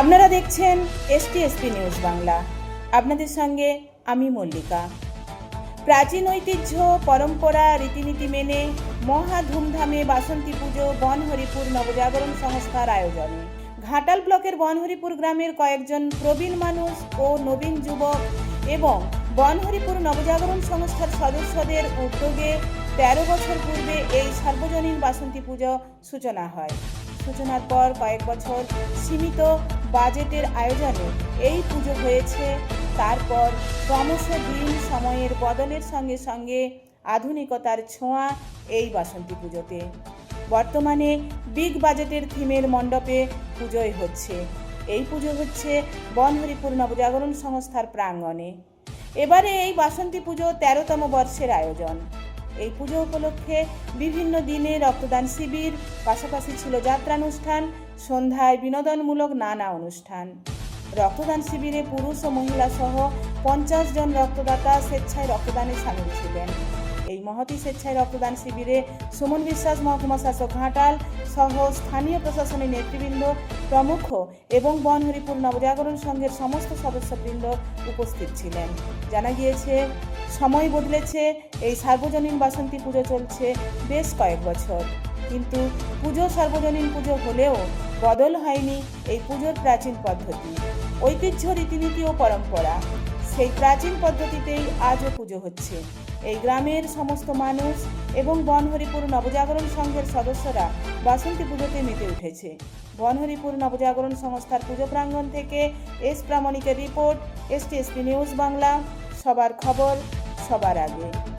আপনারা দেখছেন STSP news Bangla. আপনাদের সঙ্গে আমি মল্লিকা। প্রাচীন ঐতিহ্য, পরম্পরা, রীতিনীতি মেনে মহা ধুমধামে বাসন্তী পুজো, বনহরিপুর নবজাগরণ সংস্থার আয়োজনে। ঘাটাল ব্লকের বনহরিপুর গ্রামের কয়েকজন প্রবীণ মানুষ ও নবীন যুবক এবং বনহরিপুর নবজাগরণ সংস্থার সদস্যদের উদ্যোগে তেরো বছর পূর্বে এই সার্বজনীন বাসন্তী পুজো সূচনা হয়। সূচনার পর কয়েক বছর সীমিত বাজেটের আয়োজনে এই পুজো হয়েছে। তারপর ক্রমশ দিন সময়ের বদলের সঙ্গে সঙ্গে আধুনিকতার ছোঁয়া এই বাসন্তী পুজোতে। বর্তমানে বিগ বাজেটের থিমের মণ্ডপে পুজোয় হচ্ছে। এই পুজো হচ্ছে বনহরিপুর নবজাগরণ সংস্থার প্রাঙ্গণে। এবারে এই বাসন্তী পুজো তেরোতম বর্ষের আয়োজন। এই পুজো উপলক্ষে বিভিন্ন দিনে রক্তদান শিবির, পাশাপাশি ছিল যাত্রানুষ্ঠান সন্ধ্যায় বিনোদনমূলক নানা অনুষ্ঠান। রক্তদান শিবিরে পুরুষ ও মহিলা সহ পঞ্চাশ জন রক্তদাতা স্বেচ্ছায় রক্তদানে সামিল ছিলেন। এই মহতি স্বেচ্ছায় রক্তদান শিবিরে সুমন বিশ্বাস, মহকুমা শাসক ঘাটাল সহ স্থানীয় প্রশাসনের নেতৃবৃন্দ, প্রমুখ এবং বনহরিপুর নবজাগরণ সংঘের সমস্ত সদস্যবৃন্দ উপস্থিত ছিলেন। জানা গিয়েছে, সময় বদলেছে, এই সার্বজনীন বাসন্তী পুজো চলছে বেশ কয়েক বছর। কিন্তু পুজো সার্বজনীন পুজো হলেও বদল হয়নি এই পুজোর প্রাচীন পদ্ধতি। ঐতিহ্য, রীতিনীতি ও পরম্পরা, সেই প্রাচীন পদ্ধতিতেই আজও পুজো হচ্ছে। এই গ্রামের সমস্ত মানুষ এবং বনহরিপুর নবজাগরণ সংঘের সদস্যরা বাসন্তী পুজোতে মেতে উঠেছে। বনহরিপুর নবজাগরণ সংস্থার পুজো প্রাঙ্গণ থেকে এস প্রামাণিকের রিপোর্ট এসটিএসপি নিউজ বাংলা, সবার খবর সবার আগে।